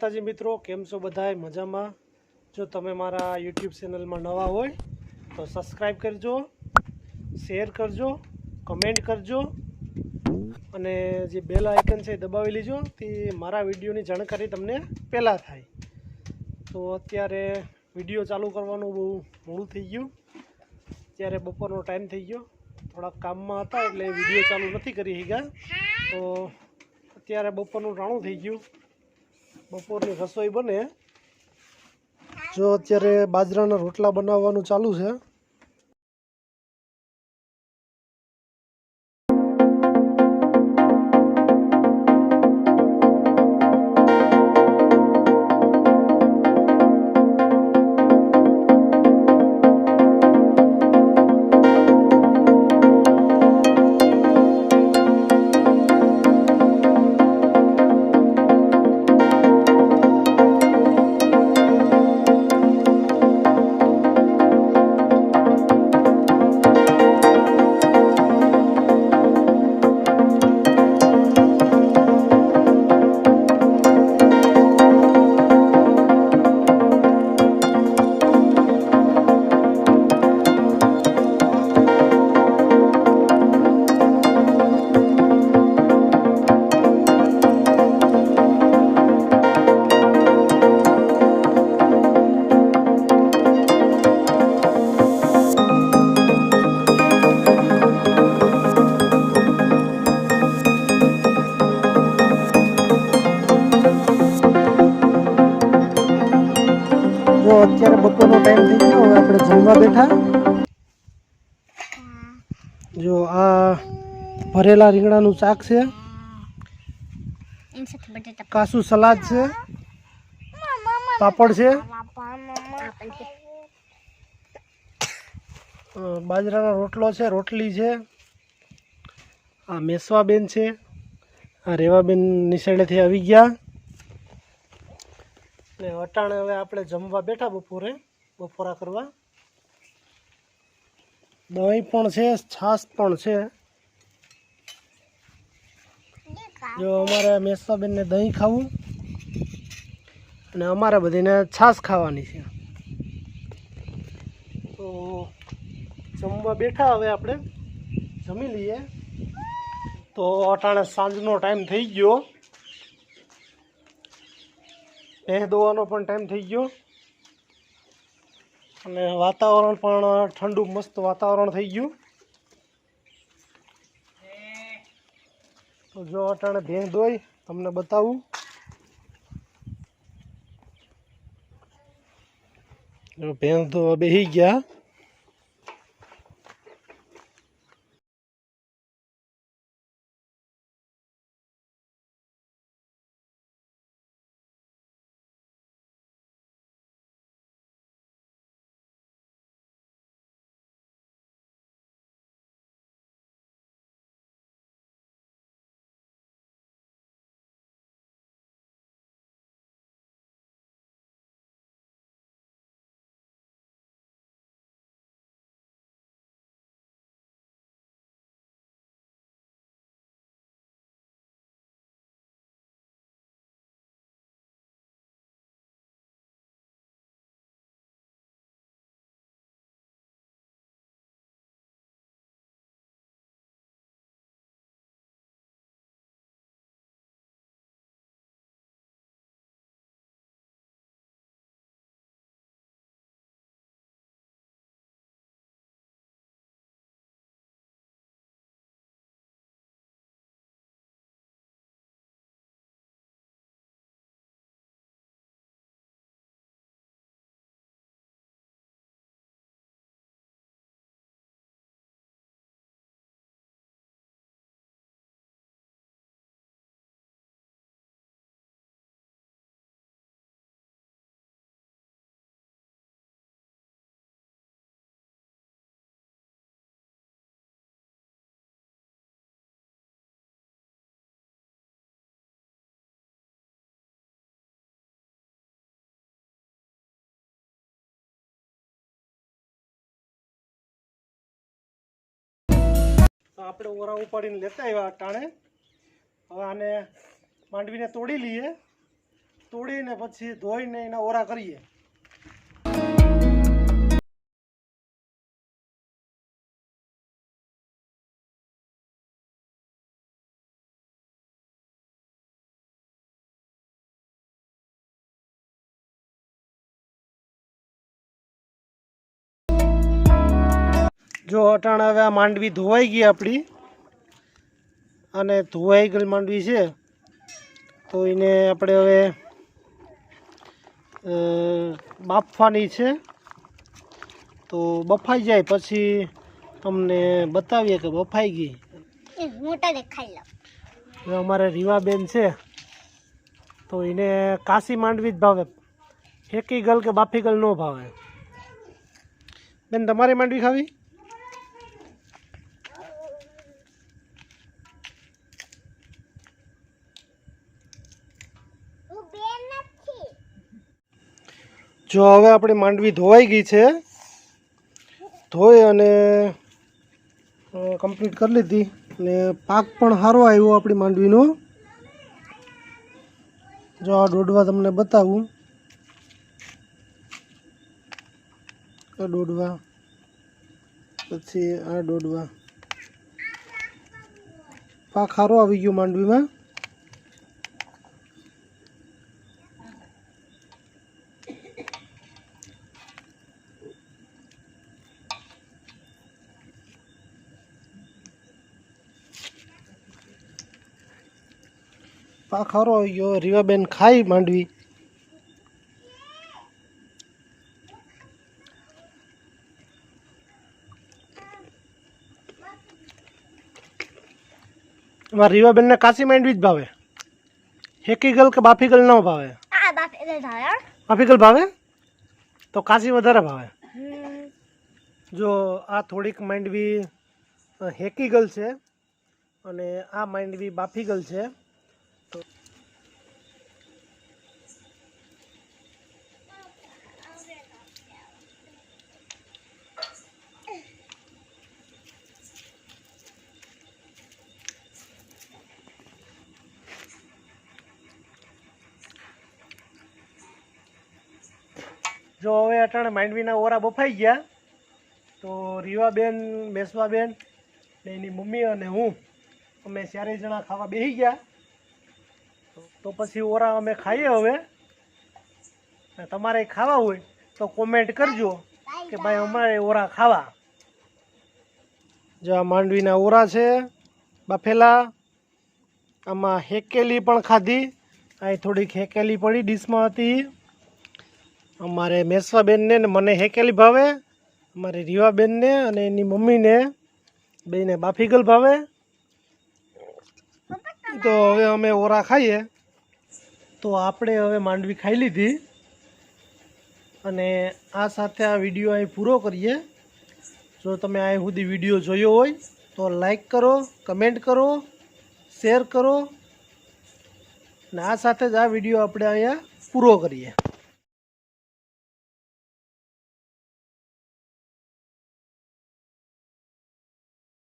માતાજી મિત્રો, કેમ છો બધાય? મજામાં? જો તમે મારા યુટ્યુબ ચેનલમાં નવા હોય, તો સબસ્ક્રાઈબ કરજો શેર કરજો કમેન્ટ કરજો, અને જે બેલ આઇકન છે એ દબાવી લેજો તે મારા વિડીયોની જાણકારી તમને પહેલાં થાય. તો અત્યારે વીડિયો ચાલુ કરવાનું બહુ મોડું થઈ ગયું. અત્યારે બપોરનો ટાઈમ થઈ ગયો. થોડાક કામમાં હતા એટલે વીડિયો ચાલુ નથી કરી શક્યા. તો અત્યારે બપોરનું રાણું થઈ ગયું. બપોરની રસોઈ બને. જો અત્યારે બાજરાના રોટલા બનાવવાનું ચાલુ છે. અત્યારે બપોરનો ટાઈમ થઈ ગયો, હવે આપણે જમવા બેઠા. જો આ ભરેલા રીંગણાનું શાક છે. કાસુ સલાડ છે. પાપડ છે. બાજરાનો રોટલો છે, રોટલી છે. આ મેસવાબેન છે. આ રેવાબેન નિશાળેથી આવી ગયા. ને અટાણે હવે આપણે જમવા બેઠા બપોરે, બપોરા કરવા. દહીં પણ છે, છાશ પણ છે. જો અમારે મેસાબેનને દહીં ખાવું અને અમારે બધીને છાશ ખાવાની છે. તો જમવા બેઠા હવે આપણે, જમી લઈએ. તો અટાણે સાંજનો ટાઈમ થઈ ગયો. ભેંસ દોવાનો પણ ટાઈમ થઈ ગયો. અને વાતાવરણ પણ ઠંડુ મસ્ત વાતાવરણ થઈ ગયું. તો જો અટાણે ભેંસ દોઈ તમને બતાવું. ભેંસ ધોવા બેસી ગયા. તો આપણે ઓરા ઉપાડીને લેતા આવ્યા ટાણે. હવે આને માંડવીને તોડી લઈએ. તોડીને પછી ધોઈને એના ઓરા કરીએ. જો અટાણ હવે આ માંડવી ધોવાઈ ગઈ આપણી. અને ધોવાઈ ગયેલ માંડવી છે. તો એને આપણે હવે બાફવાની છે. તો બફાઈ જાય પછી તમને બતાવીએ કે બફાઈ ગઈ. હવે અમારે રીવાબેન છે. તો એને કાશી માંડવી જ ભાવે. ફેંકી ગલ કે બાફી ગલ ન ભાવે. બેન તમારે માંડવી ખાવી? જો હવે આપણે માંડવી ધોવાઈ ગઈ છે, ધોઈ અને કમ્પ્લીટ કરી લીધી અને પાક પણ સારો આવ્યો આપણી માંડવીનો. જો આ ડોડવા તમને બતાવું. આ ડોડવા પછી આ ડોડવા પાક સારો આવી ગયો માંડવીમાં. પાક સારો આવી ગયો રીવાબેન ખાઈ માંડવી. અમારા રીવાબેનને કાચી માંડવી જ ભાવે. હેકી ગલ કે બાફી ગલ ન ભાવે? બાફી ગલ ભાવે? તો કાચી વધારે ભાવે. જો આ થોડીક માંડવી હેકી ગલ છે અને આ માંડવી બાફી ગલ છે. જો હવે અટાણે માંડવીના ઓરા બફાઈ ગયા, તો રીવાબેન, મેસવાબેન ને એની મમ્મી અને હું, અમે ચારેય જણા ખાવા બેસી ગયા. તો પછી ઓરા અમે ખાઈએ હવે. તમારે ખાવા હોય તો કોમેન્ટ કરજો કે ભાઈ અમારે ઓરા ખાવા. જો આ માંડવીના ઓરા છે, બફેલા, આમાં હેકેલી પણ ખાધી. અહીં થોડીક હેકેલી પડી ડીશમાં હતી. અમારે મેસવાબેનને ને મને હેકેલી ભાવે, અમારે રીવાબેનને અને એની મમ્મીને બેને બાફીગલ ભાવે. તો હવે અમે ઓરા ખાઈએ. તો આપણે હવે માંડવી ખાઈ લીધી. અને આ સાથે આ વીડિયો અહીં પૂરો કરીએ. જો તમે અહીં સુધી વીડિયો જોયો હોય, તો લાઈક કરો, કમેન્ટ કરો, શેર કરો. અને આ સાથે જ આ વીડિયો આપણે અહીંયા પૂરો કરીએ.